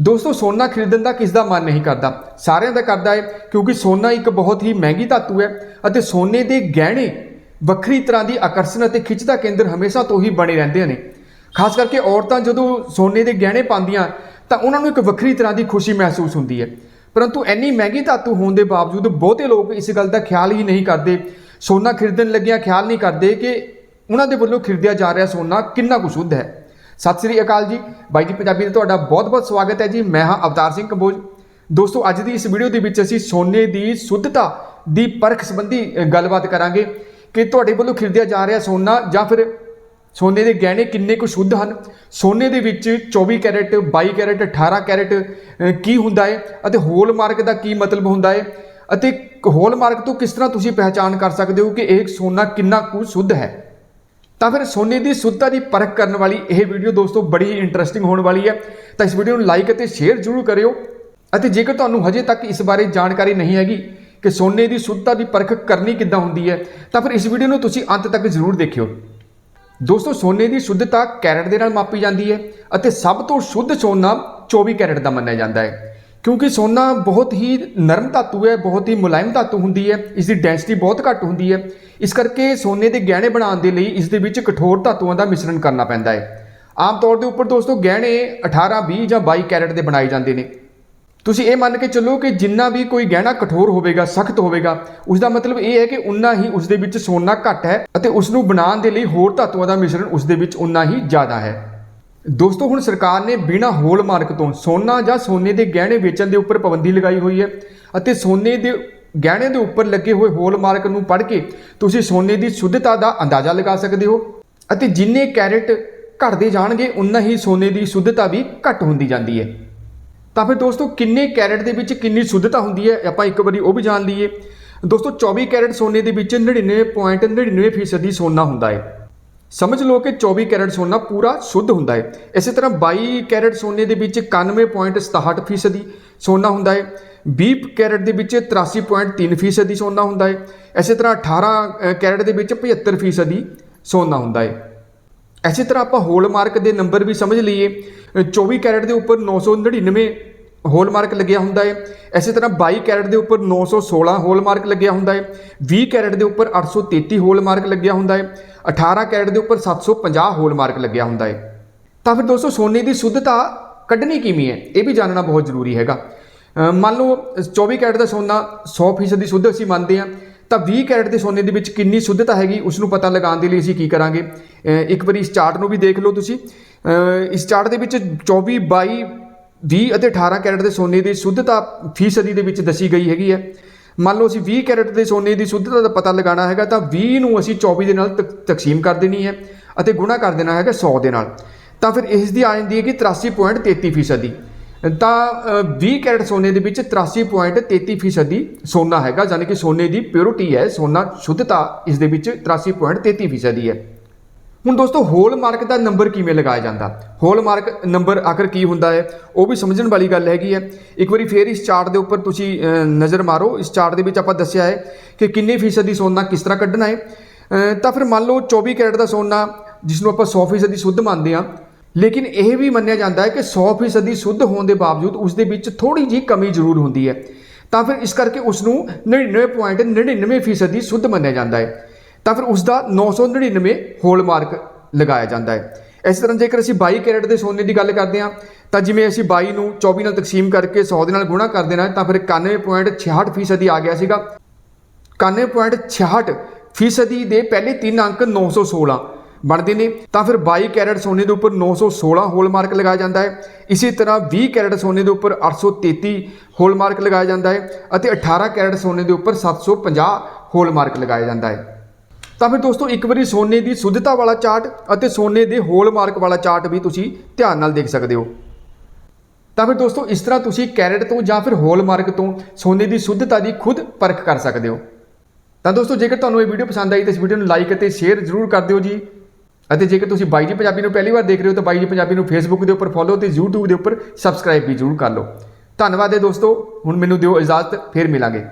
ਦੋਸਤੋ, ਸੋਨਾ ਖਰੀਦਣ ਦਾ ਕਿਸ ਦਾ ਮਨ ਨਹੀਂ ਕਰਦਾ? ਸਾਰਿਆਂ ਦਾ ਕਰਦਾ ਹੈ ਕਿਉਂਕਿ ਸੋਨਾ ਇੱਕ ਬਹੁਤ ਹੀ ਮਹਿੰਗੀ ਧਾਤੂ ਹੈ ਅਤੇ ਸੋਨੇ ਦੇ ਗਹਿਣੇ ਵੱਖਰੀ ਤਰ੍ਹਾਂ ਦੀ ਆਕਰਸ਼ਣ ਅਤੇ ਖਿੱਚ ਦਾ ਕੇਂਦਰ ਹਮੇਸ਼ਾ ਤੋਂ ਹੀ ਬਣੇ ਰਹਿੰਦੇ ਨੇ। ਖਾਸ ਕਰਕੇ ਔਰਤਾਂ ਜਦੋਂ ਸੋਨੇ ਦੇ ਗਹਿਣੇ ਪਾਉਂਦੀਆਂ, ਤਾਂ ਉਹਨਾਂ ਨੂੰ ਇੱਕ ਵੱਖਰੀ ਤਰ੍ਹਾਂ ਦੀ ਖੁਸ਼ੀ ਮਹਿਸੂਸ ਹੁੰਦੀ ਹੈ। ਪਰੰਤੂ ਇੰਨੀ ਮਹਿੰਗੀ ਧਾਤੂ ਹੋਣ ਦੇ ਬਾਵਜੂਦ ਬਹੁਤੇ ਲੋਕ ਇਸ ਗੱਲ ਦਾ ਖਿਆਲ ਹੀ ਨਹੀਂ ਕਰਦੇ, ਸੋਨਾ ਖਰੀਦਣ ਲੱਗਿਆਂ ਖਿਆਲ ਨਹੀਂ ਕਰਦੇ ਕਿ ਉਹਨਾਂ ਦੇ ਵੱਲੋਂ ਖਰੀਦਿਆ ਜਾ ਰਿਹਾ ਸੋਨਾ ਕਿੰਨਾ ਕੁ ਸ਼ੁੱਧ ਹੈ। ਸਤਿ ਸ੍ਰੀ ਅਕਾਲ ਜੀ। ਬਾਈ ਜੀ, ਪੰਜਾਬੀ ਦਾ ਤੁਹਾਡਾ ਬਹੁਤ-ਬਹੁਤ ਸਵਾਗਤ ਹੈ ਜੀ। ਮੈਂ ਹਾਂ ਅਵਤਾਰ ਸਿੰਘ ਕੰਬੋਜ। ਦੋਸਤੋ, ਅੱਜ ਦੀ ਇਸ ਵੀਡੀਓ ਦੇ ਵਿੱਚ ਅਸੀਂ ਸੋਨੇ ਦੀ ਸ਼ੁੱਧਤਾ ਦੀ ਪਰਖ ਸੰਬੰਧੀ ਗੱਲਬਾਤ ਕਰਾਂਗੇ ਕਿ ਤੁਹਾਡੇ ਵੱਲੋਂ ਖਰੀਦਿਆ ਜਾ ਰਿਹਾ ਸੋਨਾ ਜਾਂ ਫਿਰ ਸੋਨੇ ਦੇ ਗਹਿਣੇ ਕਿੰਨੇ ਕੁ ਸ਼ੁੱਧ ਹਨ? ਸੋਨੇ ਦੇ ਵਿੱਚ 24 ਕੈਰਟ 22 ਕੈਰਟ 18 ਕੈਰਟ ਕੀ ਹੁੰਦਾ ਹੈ? ਅਤੇ ਹੋਲ ਹੋਲਮਾਰਕ ਦਾ ਕੀ ਮਤਲਬ ਹੁੰਦਾ ਹੈ? ਅਤੇ ਹੋਲ ਹੋਲਮਾਰਕ ਤੋਂ ਕਿਸ ਤਰ੍ਹਾਂ ਤੁਸੀਂ ਪਹਿਚਾਣ ਕਰ ਸਕਦੇ ਹੋ ਕਿ ਇਹ ਸੋਨਾ ਕਿੰਨਾ ਕੁ ਸ਼ੁੱਧ ਹੈ? ਤਾਂ ਫਿਰ ਸੋਨੇ ਦੀ ਸ਼ੁੱਧਤਾ ਦੀ ਪਰਖ ਕਰਨ ਵਾਲੀ ਇਹ ਵੀਡੀਓ ਦੋਸਤੋ ਬੜੀ ਇੰਟਰਸਟਿੰਗ ਹੋਣ ਵਾਲੀ ਹੈ। ਤਾਂ ਇਸ ਵੀਡੀਓ ਨੂੰ ਲਾਈਕ ਅਤੇ ਸ਼ੇਅਰ ਜ਼ਰੂਰ ਕਰਿਓ। ਅਤੇ ਜੇਕਰ ਤੁਹਾਨੂੰ ਹਜੇ ਤੱਕ ਇਸ ਬਾਰੇ ਜਾਣਕਾਰੀ ਨਹੀਂ ਹੈਗੀ ਕਿ ਸੋਨੇ ਦੀ ਸ਼ੁੱਧਤਾ ਦੀ ਪਰਖ ਕਰਨੀ ਕਿੱਦਾਂ ਹੁੰਦੀ ਹੈ, ਤਾਂ ਫਿਰ ਇਸ ਵੀਡੀਓ ਨੂੰ ਤੁਸੀਂ ਅੰਤ ਤੱਕ ਜ਼ਰੂਰ ਦੇਖਿਓ। ਦੋਸਤੋ, ਸੋਨੇ ਦੀ ਸ਼ੁੱਧਤਾ ਕੈਰਟ ਦੇ ਨਾਲ ਮਾਪੀ ਜਾਂਦੀ ਹੈ ਅਤੇ ਸਭ ਤੋਂ ਸ਼ੁੱਧ ਸੋਨਾ 24 ਕੈਰਟ ਦਾ ਮੰਨਿਆ ਜਾਂਦਾ ਹੈ। ਕਿਉਂਕਿ ਸੋਨਾ ਬਹੁਤ ਹੀ ਨਰਮ ਧਾਤੂ ਹੈ, ਬਹੁਤ ਹੀ ਮੁਲਾਇਮ ਧਾਤੂ ਹੁੰਦੀ ਹੈ ਇਸ ਦੀ ਡੈਂਸਿਟੀ ਬਹੁਤ ਘੱਟ ਹੁੰਦੀ ਹੈ। ਇਸ ਕਰਕੇ ਸੋਨੇ ਦੇ ਗਹਿਣੇ ਬਣਾਉਣ ਦੇ ਲਈ ਇਸ ਦੇ ਵਿੱਚ ਕਠੋਰ ਧਾਤੂਆਂ ਦਾ ਮਿਸ਼ਰਣ ਕਰਨਾ ਪੈਂਦਾ ਹੈ। ਆਮ ਤੌਰ ਦੇ ਉੱਪਰ ਦੋਸਤੋ, ਗਹਿਣੇ 18 20 ਜਾਂ 22 ਕੈਰਟ ਦੇ ਬਣਾਏ ਜਾਂਦੇ ਨੇ। ਤੁਸੀਂ ਇਹ ਮੰਨ ਕੇ ਚੱਲੋ ਕਿ ਜਿੰਨਾ ਵੀ ਕੋਈ ਗਹਿਣਾ ਕਠੋਰ ਹੋਵੇਗਾ, ਸਖਤ ਹੋਵੇਗਾ ਉਸ ਦਾ ਮਤਲਬ ਇਹ ਹੈ ਕਿ ਉਨਾ ਹੀ ਉਸ ਦੇ ਵਿੱਚ ਸੋਨਾ ਘੱਟ ਹੈ ਅਤੇ ਉਸ ਨੂੰ ਬਣਾਉਣ ਦੇ ਲਈ ਹੋਰ ਧਾਤੂਆਂ ਦਾ ਮਿਸ਼ਰਣ ਉਸ ਦੇ ਵਿੱਚ ਉਨਾ ਹੀ ਜ਼ਿਆਦਾ ਹੈ। ਦੋਸਤੋ, ਹੁਣ ਸਰਕਾਰ ਨੇ ਬਿਨਾਂ ਹੋਲਮਾਰਕ ਤੋਂ ਸੋਨਾ ਜਾਂ ਸੋਨੇ ਦੇ ਗਹਿਣੇ ਵੇਚਣ ਦੇ ਉੱਪਰ ਪਾਬੰਦੀ ਲਗਾਈ ਹੋਈ ਹੈ ਅਤੇ ਸੋਨੇ ਦੇ ਗਹਿਣੇ ਦੇ ਉੱਪਰ ਲੱਗੇ ਹੋਏ ਹੋਲ ਮਾਰਕ ਨੂੰ ਪੜ੍ਹ ਕੇ ਤੁਸੀਂ ਸੋਨੇ ਦੀ ਸ਼ੁੱਧਤਾ ਦਾ ਅੰਦਾਜ਼ਾ ਲਗਾ ਸਕਦੇ ਹੋ ਅਤੇ ਜਿੰਨੇ ਕੈਰਟ ਘਟਦੇ ਜਾਣਗੇ, ਉਨਾ ਹੀ ਸੋਨੇ ਦੀ ਸ਼ੁੱਧਤਾ ਵੀ ਘੱਟ ਹੁੰਦੀ ਜਾਂਦੀ ਹੈ। ਤਾਂ ਫਿਰ ਦੋਸਤੋ, ਕਿੰਨੇ ਕੈਰਟ ਦੇ ਵਿੱਚ ਕਿੰਨੀ ਸ਼ੁੱਧਤਾ ਹੁੰਦੀ ਹੈ? ਆਪਾਂ ਇੱਕ ਵਾਰੀ ਉਹ ਵੀ ਜਾਣ ਲਈਏ। ਦੋਸਤੋ 24 ਕੈਰਟ ਸੋਨੇ ਦੇ ਵਿੱਚ 99.99% ਦੀ ਸੋਨਾ ਹੁੰਦਾ ਹੈ। ਸਮਝ ਲਓ ਕਿ 24 ਕੈਰਟ ਸੋਨਾ ਪੂਰਾ ਸ਼ੁੱਧ ਹੁੰਦਾ ਹੈ। ਇਸੇ ਤਰ੍ਹਾਂ 22 ਕੈਰਟ ਸੋਨੇ ਦੇ ਵਿੱਚ 91.67% ਦੀ ਸੋਨਾ ਹੁੰਦਾ ਹੈ। 20 ਕੈਰਟ ਦੇ ਵਿੱਚ 83.3% ਦੀ ਸੋਨਾ ਹੁੰਦਾ ਹੈ। ਇਸੇ ਤਰ੍ਹਾਂ 18 ਕੈਰਟ ਦੇ ਵਿੱਚ 75% ਸੋਨਾ ਹੁੰਦਾ ਹੈ। ਇਸੇ ਤਰ੍ਹਾਂ ਆਪਾਂ ਹੋਲਮਾਰਕ ਦੇ ਨੰਬਰ ਵੀ ਸਮਝ ਲਈਏ। ਅ, 24 ਕੈਰਟ ਦੇ ਉੱਪਰ 999 ਹੋਲਮਾਰਕ ਲੱਗਿਆ ਹੁੰਦਾ ਹੈ। ਇਸੇ ਤਰ੍ਹਾਂ 22 ਕੈਰਟ ਦੇ ਉੱਪਰ 916 ਹੋਲਮਾਰਕ ਲੱਗਿਆ ਹੁੰਦਾ ਹੈ। 20 ਕੈਰਟ ਦੇ ਉੱਪਰ 833 ਹੋਲਮਾਰਕ ਲੱਗਿਆ ਹੁੰਦਾ ਹੈ। 18 ਕੈਰਟ ਦੇ ਉੱਪਰ 750 ਹੋਲਮਾਰਕ ਲੱਗਿਆ ਹੁੰਦਾ ਹੈ। ਤਾਂ ਫਿਰ ਦੋਸਤੋ, ਸੋਨੇ ਦੀ ਸ਼ੁੱਧਤਾ ਕੱਢਣੀ ਕਿਵੇਂ ਹੈ? ਇਹ ਵੀ ਜਾਣਨਾ ਬਹੁਤ ਜ਼ਰੂਰੀ ਹੈਗਾ। ਮੰਨ ਲਓ 24 ਕੈਰਟ ਦਾ ਸੋਨਾ 100% ਦੀ ਸ਼ੁੱਧ ਅਸੀਂ ਮੰਨਦੇ ਹਾਂ, ਤਾਂ 20 ਕੈਰਟ ਦੇ ਸੋਨੇ ਦੇ ਵਿੱਚ ਕਿੰਨੀ ਸ਼ੁੱਧਤਾ ਹੈਗੀ ਉਸ ਨੂੰ ਪਤਾ ਲਗਾਉਣ ਦੇ ਲਈ ਅਸੀਂ ਕੀ ਕਰਾਂਗੇ? ਇੱਕ ਵਾਰੀ ਇਸ ਚਾਰਟ ਨੂੰ ਵੀ ਦੇਖ ਲਓ ਤੁਸੀਂ। ਇਸ ਚਾਰਟ ਦੇ ਵਿੱਚ 24 22 20 ਅਤੇ 18 ਕੈਰਟ ਦੇ ਸੋਨੇ ਦੀ ਸ਼ੁੱਧਤਾ ਫੀਸਦੀ ਦੇ ਵਿੱਚ ਦੱਸੀ ਗਈ ਹੈਗੀ ਹੈ। ਮੰਨ ਲਓ ਅਸੀਂ 20 ਕੈਰਟ ਦੇ ਸੋਨੇ ਦੀ ਸ਼ੁੱਧਤਾ ਦਾ ਪਤਾ ਲਗਾਉਣਾ ਹੈਗਾ ਤਾਂ 20 ਨੂੰ ਅਸੀਂ 24 ਦੇ ਨਾਲ ਤਕ- ਤਕਸੀਮ ਕਰ ਦੇਣੀ ਹੈ ਅਤੇ ਗੁਣਾ ਕਰ ਦੇਣਾ ਹੈਗਾ 100 ਦੇ ਨਾਲ। ਤਾਂ ਫਿਰ ਇਸ ਦੀ ਆ ਜਾਂਦੀ ਹੈ ਕਿ 83.33 ਫੀਸਦੀ। ਤਾਂ ਅ, 20 ਕੈਰਟ ਸੋਨੇ ਦੇ ਵਿੱਚ 83.33 ਫੀਸਦੀ ਸੋਨਾ ਹੈਗਾ ਯਾਨੀ ਕਿ ਸੋਨੇ ਦੀ ਪਿਓਰਿਟੀ ਹੈ ਸੋਨਾ ਸ਼ੁੱਧਤਾ ਇਸ ਦੇ ਵਿੱਚ 83.33 ਫੀਸਦੀ ਹੈ। ਹੁਣ ਦੋਸਤੋ ਹੋਲਮਾਰਕ ਦਾ ਨੰਬਰ ਕਿਵੇਂ ਲਗਾਇਆ ਜਾਂਦਾ? ਹੋਲਮਾਰਕ ਨੰਬਰ ਆਖਰ ਕੀ ਹੁੰਦਾ ਹੈ? ਉਹ ਵੀ ਸਮਝਣ ਵਾਲੀ ਗੱਲ ਹੈਗੀ ਹੈ। ਇੱਕ ਵਾਰੀ ਫੇਰ ਇਸ ਚਾਰਟ ਦੇ ਉੱਪਰ ਤੁਸੀਂ ਨਜ਼ਰ ਮਾਰੋ। ਇਸ ਚਾਰਟ ਦੇ ਵਿੱਚ ਆਪਾਂ ਦੱਸਿਆ ਹੈ ਕਿ ਕਿੰਨੇ ਫੀਸਦੀ ਸੋਨਾ ਕਿਸ ਤਰ੍ਹਾਂ ਕੱਢਣਾ ਹੈ। ਤਾਂ ਫਿਰ ਮੰਨ ਲਓ 24 ਕੈਰਟ ਦਾ ਸੋਨਾ ਜਿਸ ਨੂੰ ਆਪਾਂ 100 ਫੀਸਦੀ ਸ਼ੁੱਧ ਮੰਨਦੇ ਹਾਂ। ਲੇਕਿਨ ਇਹ ਵੀ ਮੰਨਿਆ ਜਾਂਦਾ ਹੈ ਕਿ 100 ਫੀਸਦੀ ਸ਼ੁੱਧ ਹੋਣ ਦੇ ਬਾਵਜੂਦ ਉਸ ਦੇ ਵਿੱਚ ਥੋੜੀ ਜਿਹੀ ਕਮੀ ਜ਼ਰੂਰ ਹੁੰਦੀ ਹੈ। ਤਾਂ ਫਿਰ ਇਸ ਕਰਕੇ ਉਸ ਨੂੰ 99.99 ਫੀਸਦੀ ਸ਼ੁੱਧ ਮੰਨਿਆ ਜਾਂਦਾ ਹੈ। ਤਾਂ ਫਿਰ ਉਸ ਦਾ 999 ਹੋਲਮਾਰਕ ਲਗਾਇਆ ਜਾਂਦਾ ਹੈ। ਇਸ ਤਰ੍ਹਾਂ ਜੇਕਰ ਅਸੀਂ 22 ਕੈਰਟ ਦੇ ਸੋਨੇ ਦੀ ਗੱਲ ਕਰਦੇ ਹਾਂ, ਤਾਂ ਜਿਵੇਂ ਅਸੀਂ 22 ਨੂੰ 24 ਨਾਲ ਤਕਸੀਮ ਕਰਕੇ 100 ਦੇ ਨਾਲ ਗੁਣਾ ਕਰ ਦੇਣਾ ਤਾਂ ਫਿਰ 91.66 ਫੀਸਦੀ ਆ ਗਿਆ ਸੀਗਾ। 91.66 ਫੀਸਦੀ ਦੇ ਪਹਿਲੇ ਤਿੰਨ ਅੰਕ 916 ਬਣਦੇ ਨੇ, ਤਾਂ ਫਿਰ 22 ਕੈਰਟ ਸੋਨੇ ਦੇ ਉੱਪਰ 916 ਹੋਲਮਾਰਕ ਲਗਾਇਆ ਜਾਂਦਾ ਹੈ। ਇਸੇ ਤਰ੍ਹਾਂ 20 ਕੈਰਟ ਸੋਨੇ ਦੇ ਉੱਪਰ 833 ਹੋਲਮਾਰਕ ਲਗਾਇਆ ਜਾਂਦਾ ਹੈ ਅਤੇ 18 ਕੈਰਟ ਸੋਨੇ ਦੇ ਉੱਪਰ 750 ਹੋਲਮਾਰਕ ਲਗਾਇਆ ਜਾਂਦਾ ਹੈ। ਤਾਂ ਫਿਰ ਦੋਸਤੋ, ਇੱਕ ਵਾਰੀ ਸੋਨੇ ਦੀ ਸ਼ੁੱਧਤਾ ਵਾਲਾ ਚਾਰਟ ਅਤੇ ਸੋਨੇ ਦੇ ਹੋਲਮਾਰਕ ਵਾਲਾ ਚਾਰਟ ਵੀ ਤੁਸੀਂ ਧਿਆਨ ਨਾਲ ਦੇਖ ਸਕਦੇ ਹੋ। ਤਾਂ ਫਿਰ ਦੋਸਤੋ, ਇਸ ਤਰ੍ਹਾਂ ਤੁਸੀਂ ਕੈਰਟ ਤੋਂ ਜਾਂ ਫਿਰ ਹੋਲਮਾਰਕ ਤੋਂ ਸੋਨੇ ਦੀ ਸ਼ੁੱਧਤਾ ਦੀ ਖੁਦ ਪਰਖ ਕਰ ਸਕਦੇ ਹੋ। ਤਾਂ ਦੋਸਤੋ, ਜੇਕਰ ਤੁਹਾਨੂੰ ਇਹ ਵੀਡੀਓ ਪਸੰਦ ਆਈ ਤਾਂ ਇਸ ਵੀਡੀਓ ਨੂੰ ਲਾਈਕ ਅਤੇ ਸ਼ੇਅਰ ਜ਼ਰੂਰ ਕਰ ਦਿਓ ਜੀ। ਅਤੇ ਜੇਕਰ ਤੁਸੀਂ ਬਾਈ ਜੀ ਪੰਜਾਬੀ ਨੂੰ ਪਹਿਲੀ ਵਾਰ ਦੇਖ ਰਹੇ ਹੋ ਤਾਂ ਬਾਈ ਜੀ ਪੰਜਾਬੀ ਨੂੰ ਫੇਸਬੁੱਕ ਦੇ ਉੱਪਰ ਫੋਲੋ ਤੇ YouTube ਦੇ ਉੱਪਰ ਸਬਸਕ੍ਰਾਈਬ ਵੀ ਜ਼ਰੂਰ ਕਰ ਲਓ। ਧੰਨਵਾਦ ਹੈ ਦੋਸਤੋ, ਹੁਣ ਮੈਨੂੰ ਦਿਓ ਇਜਾਜ਼ਤ, ਫਿਰ ਮਿਲਾਂਗੇ।